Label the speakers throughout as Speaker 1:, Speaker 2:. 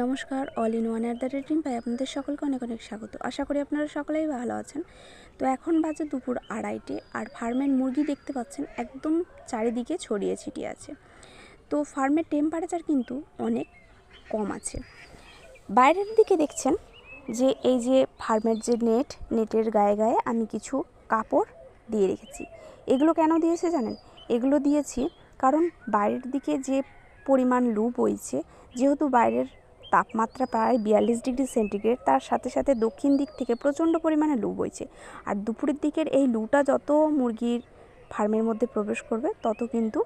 Speaker 1: নমস্কার all in one at the rate পাই আপনাদের সকলকে অনেক অনেক স্বাগত। আশা করি আপনারা সকলেই ভালো আছেন। তো এখন বাজে দুপুর আড়াইটে আর ফার্মের মুরগি দেখতে পাচ্ছেন একদম চারিদিকে ছড়িয়ে ছিটিয়ে আছে। তো ফার্মের টেম্পারেচার কিন্তু অনেক কম আছে। বাইরের দিকে দেখছেন যে এই যে ফার্মের যে নেট নেটের গায়ে গায়ে আমি কিছু কাপড় দিয়ে রেখেছি। এগুলো কেন দিয়েছে জানেন? এগুলো দিয়েছি কারণ বাইরের দিকে যে পরিমাণ লু বইছে, যেহেতু বাইরের তাপমাত্রা প্রায় বিয়াল্লিশ ডিগ্রি সেন্টিগ্রেড, তার সাথে সাথে দক্ষিণ দিক থেকে প্রচণ্ড পরিমাণে লু বইছে। আর দুপুরের দিকের এই লুটা যত মুরগির ফার্মের মধ্যে প্রবেশ করবে, তত কিন্তু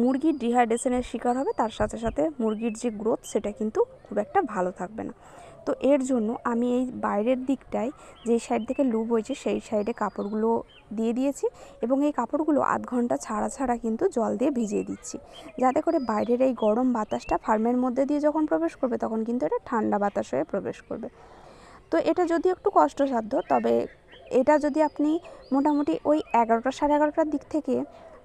Speaker 1: মুরগির ডিহাইড্রেশনের শিকার হবে। তার সাথে সাথে মুরগির যে গ্রোথ, সেটা কিন্তু খুব একটা ভালো থাকবে না। তো এর জন্য আমি এই বাইরের দিকটায় যে সাইড থেকে লু বইছে সেই সাইডে কাপড়গুলো দিয়ে দিয়েছি এবং এই কাপড়গুলো আধ ঘণ্টা ছাড়া ছাড়া কিন্তু জল দিয়ে ভিজিয়ে দিচ্ছি। যাতে করে বাইরের এই গরম বাতাসটা ফার্মের মধ্যে দিয়ে যখন প্রবেশ করবে, তখন কিন্তু এটা ঠান্ডা বাতাস হয়ে প্রবেশ করবে। তো এটা যদি একটু কষ্টসাধ্য, তবে এটা যদি আপনি মোটামুটি ওই এগারোটা সাড়ে এগারোটার দিক থেকে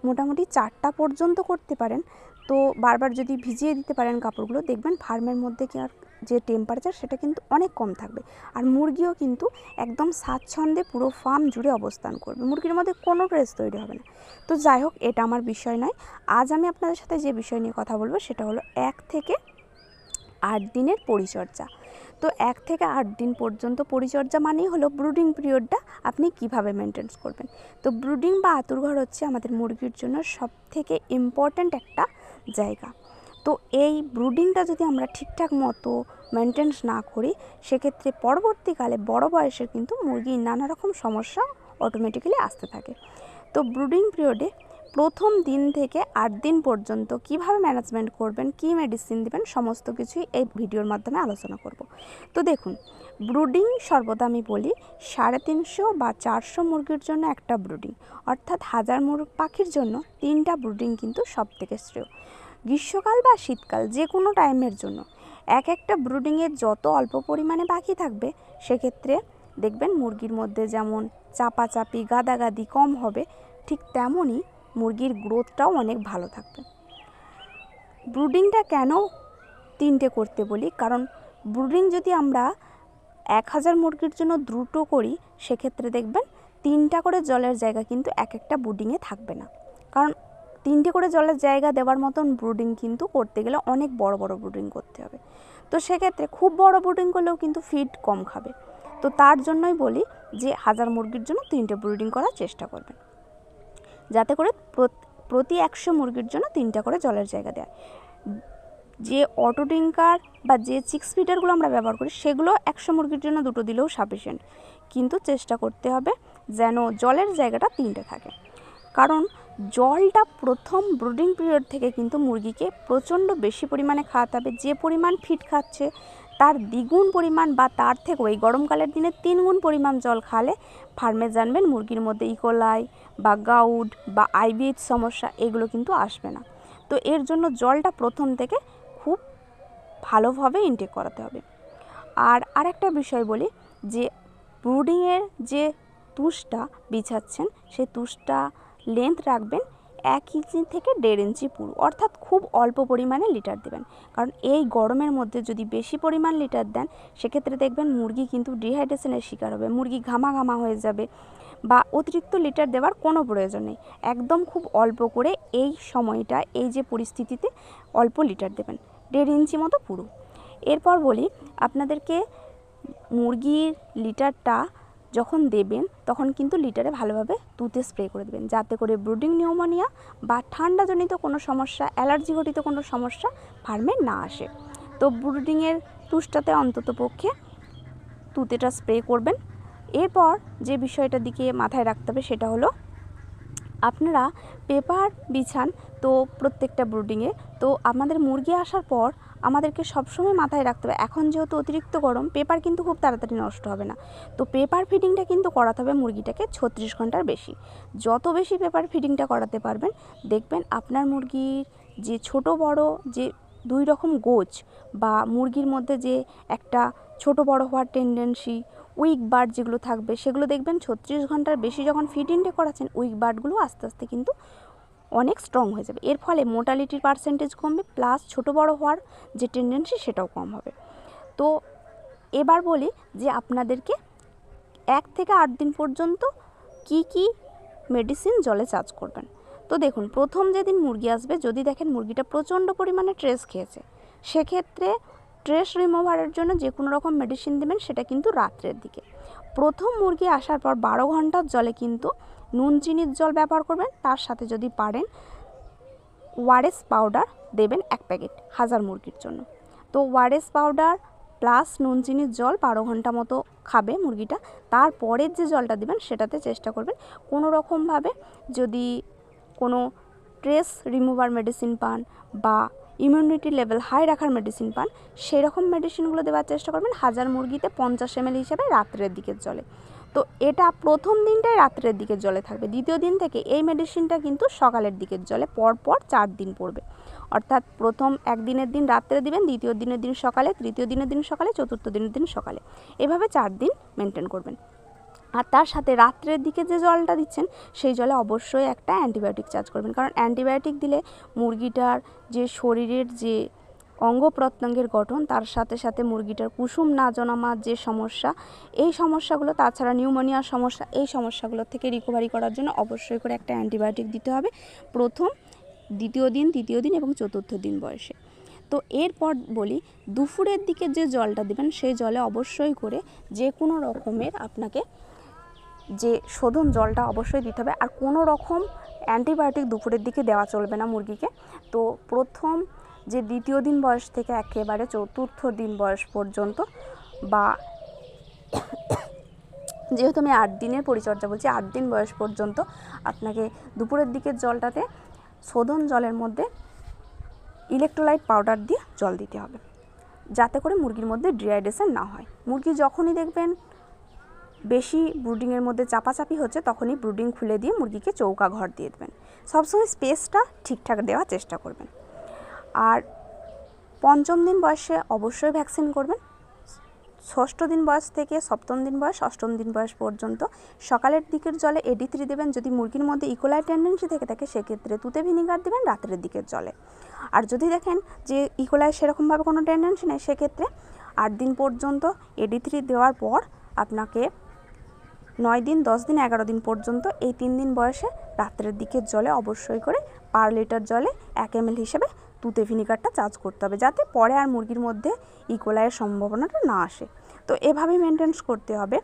Speaker 1: মোটামুটি চারটা পর্যন্ত করতে পারেন তো বারবার যদি ভিজিয়ে দিতে পারেন কাপড়গুলো, দেখবেন ফার্মের মধ্যে কি আর যে টেম্পারেচার সেটা কিন্তু অনেক কম থাকবে। আর মুরগিও কিন্তু একদম স্বাচ্ছন্দ্যে পুরো ফার্ম জুড়ে অবস্থান করবে। মুরগির মধ্যে কোনো ড্রেস তৈরি হবে না। তো যাই হোক, এটা আমার বিষয় নয়। আজ আমি আপনাদের সাথে যে বিষয় নিয়ে কথা বলব সেটা হলো এক থেকে আট দিনের পরিচর্যা। তো এক থেকে আট দিন পর্যন্ত পরিচর্যা মানেই হলো ব্রুডিং পিরিয়ডটা আপনি কীভাবে মেনটেন্স করবেন। তো ব্রুডিং বা আতুরঘর হচ্ছে আমাদের মুরগির জন্য সব থেকে ইম্পর্ট্যান্ট একটা জায়গা। তো এই ব্রুডিংটা যদি আমরা ঠিকঠাক মতো মেনটেন্স না করি, সেক্ষেত্রে পরবর্তীকালে বড় বয়সের কিন্তু মুরগির নানা রকম সমস্যা অটোমেটিক্যালি আসতে থাকে। তো ব্রুডিং পিরিয়ডে প্রথম দিন থেকে আট দিন পর্যন্ত কীভাবে ম্যানেজমেন্ট করবেন, কি মেডিসিন দেবেন, সমস্ত কিছুই এই ভিডিওর মাধ্যমে আলোচনা করব। তো দেখুন ব্রুডিং সর্বদা আমি বলি সাড়ে তিনশো বা চারশো মুরগির জন্য একটা ব্রুডিং অর্থাৎ হাজার মুরগ পাখির জন্য তিনটা ব্রুডিং কিন্তু সব থেকে শ্রেয়। গ্রীষ্মকাল বা শীতকাল যে কোনো টাইমের জন্য এক একটা ব্রুডিংয়ে যত অল্প পরিমাণে পাখি থাকবে, সেক্ষেত্রে দেখবেন মুরগির মধ্যে যেমন চাপাচাপি, গাদাগাদি কম হবে, ঠিক তেমনই মুরগির গ্রোথটাও অনেক ভালো থাকবে। ব্রুডিংটা কেন তিনটে করতে বলি? কারণ ব্রুডিং যদি আমরা এক হাজার মুরগির জন্য দ্রুত করি, সেক্ষেত্রে দেখবেন তিনটা করে জলের জায়গা কিন্তু এক একটা ব্রুডিংয়ে থাকবে না। কারণ তিনটে করে জলের জায়গা দেওয়ার মতন ব্রুডিং কিন্তু করতে গেলে অনেক বড় বড় ব্রুডিং করতে হবে। তো সেক্ষেত্রে খুব বড় ব্রুডিং করলেও কিন্তু ফিড কম খাবে। তো তার জন্যই বলি যে হাজার মুরগির জন্য তিনটে ব্রুডিং করার চেষ্টা করবেন। যাতে করে প্রতি একশো মুরগির জন্য তিনটা করে জলের জায়গা দেয়। যে অটো ডিঙ্কার বা যে চিক্স ফিটারগুলো আমরা ব্যবহার করি, সেগুলো একশো মুরগির জন্য দুটো দিলেও সাফিসিয়েন্ট কিন্তু চেষ্টা করতে হবে যেন জলের জায়গাটা তিনটে থাকে। কারণ জলটা প্রথম ব্রুডিং পিরিয়ড থেকে কিন্তু মুরগিকে প্রচণ্ড বেশি পরিমাণে খাওয়াতে হবে। যে পরিমাণ ফিট খাচ্ছে তার দ্বিগুণ পরিমাণ বা তার থেকে ওই গরমকালের দিনে তিনগুণ পরিমাণ জল খালে ফার্মে জানবেন মুরগির মধ্যে ইকোলাই বা গাউড বা আইবিএইচ সমস্যা, এগুলো কিন্তু আসবে না। তো এর জন্য জলটা প্রথম থেকে খুব ভালোভাবে ইনটেক করাতে হবে। আর আরেকটা বিষয় বলি যে ব্রুডিংয়ের যে তুষটা বিছাচ্ছেন সেই তুষটা লেন্থ রাখবেন এক ইঞ্চি থেকে দেড় ইঞ্চি পুরো, অর্থাৎ খুব অল্প পরিমাণে লিটার দেবেন। কারণ এই গরমের মধ্যে যদি বেশি পরিমাণ লিটার দেন, সেক্ষেত্রে দেখবেন মুরগি কিন্তু ডিহাইড্রেশনের শিকার হবে, মুরগি ঘামা ঘামা হয়ে যাবে বা অতিরিক্ত লিটার দেওয়ার কোনো প্রয়োজন নেই। একদম খুব অল্প করে এই সময়টা, এই যে পরিস্থিতিতে অল্প লিটার দেবেন, দেড় ইঞ্চি মতো পুরো। এরপর বলি, আপনাদেরকে মুরগির লিটারটা যখন দেবেন, তখন কিন্তু লিটারে ভালোভাবে তুতে স্প্রে করে দেবেন। যাতে করে ব্রুডিং নিউমোনিয়া বা ঠান্ডাজনিত কোনো সমস্যা, অ্যালার্জি ঘটিত কোনো সমস্যা ফার্মে না আসে। তো ব্রুডিংয়ের তুষটাতে অন্তত পক্ষে তুতেটা স্প্রে করবেন। এরপর যে বিষয়টার দিকে মাথায় রাখতে হবে সেটা হলো, আপনারা পেপার বিছান তো প্রত্যেকটা ব্রুডিংয়ে। তো আমাদের মুরগি আসার পর আমাদেরকে সবসময় মাথায় রাখতে হবে। এখন যেহেতু অতিরিক্ত গরম, পেপার কিন্তু খুব তাড়াতাড়ি নষ্ট হবে না। তো পেপার ফিডিংটা কিন্তু করাতে হবে মুরগিটাকে ছত্রিশ ঘণ্টার বেশি। যত বেশি পেপার ফিডিংটা করাতে পারবেন, দেখবেন আপনার মুরগির যে ছোট বড় যে দুই রকম গোছ বা মুরগির মধ্যে যে একটা ছোট বড় হওয়ার টেন্ডেন্সি উইক বার্ড যেগুলো থাকবে, সেগুলো দেখবেন ছত্রিশ ঘণ্টার বেশি যখন ফিড ইনটে করাচ্ছেন উইক বার্ডগুলো আস্তে আস্তে কিন্তু অনেক স্ট্রং হয়ে যাবে। এর ফলে মোটালিটির পার্সেন্টেজ কমবে প্লাস ছোট বড় হওয়ার যে টেন্ডেন্সি সেটাও কম হবে। তো এবার বলি যে আপনাদেরকে এক থেকে আট দিন পর্যন্ত কি কি মেডিসিন জলে চার্জ করবেন। তো দেখুন, প্রথম যেদিন মুরগি আসবে, যদি দেখেন মুরগিটা প্রচণ্ড পরিমাণে ট্রেস খেয়েছে, সেক্ষেত্রে ট্রেস রিমুভারের জন্য যে কোনো রকম মেডিসিন দেবেন, সেটা কিন্তু রাত্রের দিকে। প্রথম মুরগি আসার পর বারো ঘণ্টার জলে কিন্তু নুন চিনির জল ব্যবহার করবেন, তার সাথে যদি পারেন ওয়ারেস পাউডার দেবেন এক প্যাকেট হাজার মুরগির জন্য। তো ওয়ারেস পাউডার প্লাস নুন চিনির জল বারো ঘণ্টা মতো খাবে মুরগিটা তারপরের যে জলটা দিবেন সেটাতে চেষ্টা করবেন। কোনো রকমভাবে যদি কোনো স্ট্রেস রিমুভার মেডিসিন পান বা ইমিউনিটি লেভেল হাই রাখার মেডিসিন পান সেই রকম মেডিসিনগুলো দেওয়ার চেষ্টা করবেন হাজার মুরগিতে পঞ্চাশ এমএল হিসেবে রাত্রের দিকের জলে। তো এটা প্রথম দিনটাই রাত্রের দিকের জলে থাকবে। দ্বিতীয় দিন থেকে এই মেডিসিনটা কিন্তু সকালের দিকের জলে, পরপর চার দিন পড়বে। অর্থাৎ প্রথম একদিনের দিন রাত্রে দিবেন, দ্বিতীয় দিনের দিন সকালে, তৃতীয় দিনের দিন সকালে, চতুর্থ দিনের দিন সকালে। এভাবে চার দিন মেনটেন করবেন। আর তার সাথে রাত্রের দিকে যে জলটা দিচ্ছেন, সেই জলে অবশ্যই একটা অ্যান্টিবায়োটিক চার্জ করবেন। কারণ অ্যান্টিবায়োটিক দিলে মুরগিটার যে শরীরের যে অঙ্গ প্রত্যঙ্গের গঠন, তার সাথে সাথে মুরগিটার কুসুম না জন্মার যে সমস্যা, এই সমস্যাগুলো, তাছাড়া নিউমোনিয়ার সমস্যা, এই সমস্যাগুলোর থেকে রিকভারি করার জন্য অবশ্যই করে একটা অ্যান্টিবায়োটিক দিতে হবে। প্রথম, দ্বিতীয় দিন, তৃতীয় দিন এবং চতুর্থ দিন বয়সে। তো এরপর বলি, দুপুরের দিকে যে জলটা দেবেন, সেই জলে অবশ্যই করে যে কোনো রকমের আপনাকে যে শোধন জলটা অবশ্যই দিতে হবে। আর কোনো রকম অ্যান্টিবায়োটিক দুপুরের দিকে দেওয়া চলবে না মুরগিকে। তো প্রথম যে দ্বিতীয় দিন বয়স থেকে একেবারে চতুর্থ দিন বয়স পর্যন্ত বা যেহেতু আমি আট দিনের পরিচর্যা বলছি, আট দিন বয়স পর্যন্ত আপনাকে দুপুরের দিকের জলটাতে শোধন জলের মধ্যে ইলেকট্রোলাইট পাউডার দিয়ে জল দিতে হবে। যাতে করে মুরগির মধ্যে ডিহাইড্রেশন না হয়। মুরগি যখনই দেখবেন বেশি ব্রুডিংয়ের মধ্যে চাপাচাপি হচ্ছে, তখনই ব্রুডিং খুলে দিয়ে মুরগিকে চৌকা ঘর দিয়ে দেবেন। সবসময় স্পেসটা ঠিকঠাক দেওয়ার চেষ্টা করবেন। আর পঞ্চম দিন বয়সে অবশ্যই ভ্যাকসিন করবেন। ষষ্ঠ দিন বয়স থেকে সপ্তম দিন বয়স, অষ্টম দিন বয়স পর্যন্ত। সকালের দিকের জলে এডি থ্রি দেবেন, যদি মুরগির মধ্যে ইকোলাই টেন্ডেন্সি থেকে থাকে, সেক্ষেত্রে তুতে ভিনিগার দেবেন, রাত্রের দিকের জলে। আর যদি দেখেন যে ইকোলাই সেরকমভাবে কোনো টেন্ডেন্সি নেই, সেক্ষেত্রে আট দিন পর্যন্ত এডি থ্রি দেওয়ার পর আপনাকে নয় দিন, দশ দিন, এগারো দিন পর্যন্ত এই তিন দিন বয়সে রাত্রের দিকের জলে অবশ্যই করে পার লিটার জলে এক এম হিসেবে তুতে ভিনিগারটা চার্জ করতে হবে যাতে পরে আর মুরগির মধ্যে ইকোলাইয়ের সম্ভাবনাটা না আসে। তো এভাবেই মেনটেন্স করতে হবে।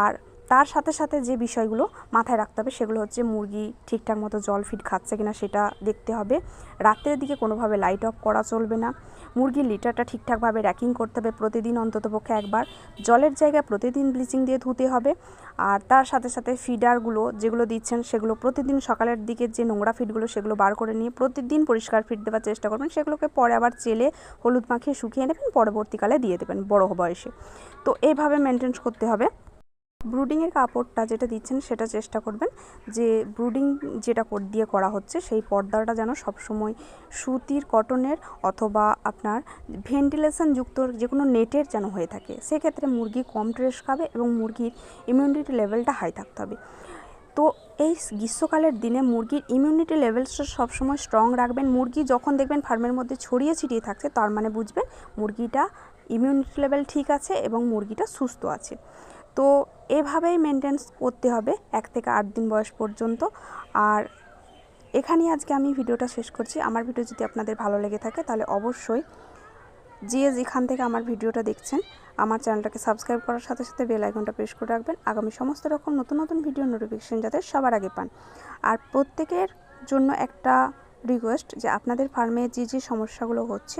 Speaker 1: আর তার সাথে সাথে যে বিষয়গুলো মাথায় রাখতে হবে সেগুলো হচ্ছে মুরগি ঠিকঠাক মতো জল ফিট খাচ্ছে কিনা সেটা দেখতে হবে। রাত্রের দিকে কোনোভাবে লাইট অফ করা চলবে না। মুরগির লিটারটা ঠিকঠাকভাবে র্যাকিং করতে হবে প্রতিদিন অন্ততপক্ষে একবার। জলের জায়গায় প্রতিদিন ব্লিচিং দিয়ে ধুতে হবে। আর তার সাথে সাথে ফিডারগুলো যেগুলো দিচ্ছেন সেগুলো প্রতিদিন সকালের দিকে যে নোংরা ফিডগুলো সেগুলো বার করে নিয়ে প্রতিদিন পরিষ্কার ফিড দেওয়ার চেষ্টা করবেন। সেগুলোকে পরে আবার চেলে হলুদ মাখিয়ে শুকিয়ে নেবেন, পরবর্তীকালে দিয়ে দেবেন বড় বয়সে। তো এইভাবে মেনটেন করতে হবে। ব্রুডিংয়ের কাপড়টা যেটা দিচ্ছেন সেটা চেষ্টা করবেন যে ব্রুডিং যেটা কর- দিয়ে করা হচ্ছে সেই পর্দাটা যেন সবসময় সুতির কটনের অথবা আপনার ভেন্টিলেশন যুক্ত যে কোনো নেটের যেন হয়ে থাকে। সেক্ষেত্রে মুরগি কম ট্রেস খাবে এবং মুরগির ইমিউনিটি লেভেলটা হাই থাকতে হবে। তো এই গ্রীষ্মকালের দিনে মুরগির ইমিউনিটি লেভেলসটা সবসময় স্ট্রং রাখবেন। মুরগি যখন দেখবেন ফার্মের মধ্যে ছড়িয়ে ছিটিয়ে থাকছে, তার মানে বুঝবেন মুরগিটা ইমিউনিটি লেভেল ঠিক আছে এবং মুরগিটা সুস্থ আছে। তো এভাবেই মেনটেন্স করতে হবে এক থেকে আট দিন বয়স পর্যন্ত। আর এখানেই আজকে আমি ভিডিওটা শেষ করছি। আমার ভিডিও যদি আপনাদের ভালো লেগে থাকে তাহলে অবশ্যই যে যেখান থেকে আমার ভিডিওটা দেখছেন, আমার চ্যানেলটাকে সাবস্ক্রাইব করার সাথে সাথে বেল আইকনটা প্রেস করে রাখবেন। আগামী সমস্ত রকম নতুন নতুন ভিডিও নোটিফিকেশন যাতে সবার আগে পান। আর প্রত্যেকের জন্য একটা রিকোয়েস্ট যে আপনাদের ফার্মে যে যে সমস্যাগুলো হচ্ছে,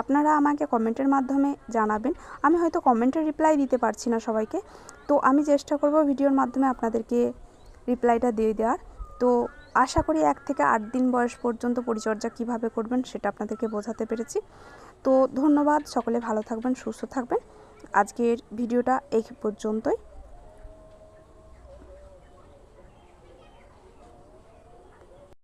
Speaker 1: আপনারা আমাকে কমেন্টের মাধ্যমে জানাবেন। আমি হয়তো কমেন্টের রিপ্লাই দিতে পারছি না সবাইকে। তো আমি চেষ্টা করব ভিডিওর মাধ্যমে আপনাদেরকে রিপ্লাইটা দিয়ে দেওয়ার। তো আশা করি এক থেকে আট দিন বয়স পর্যন্ত পরিচর্যা কীভাবে করবেন সেটা আপনাদেরকে বোঝাতে পেরেছি। তো ধন্যবাদ, সকলে ভালো থাকবেন, সুস্থ থাকবেন। আজকের ভিডিওটা এই পর্যন্তই।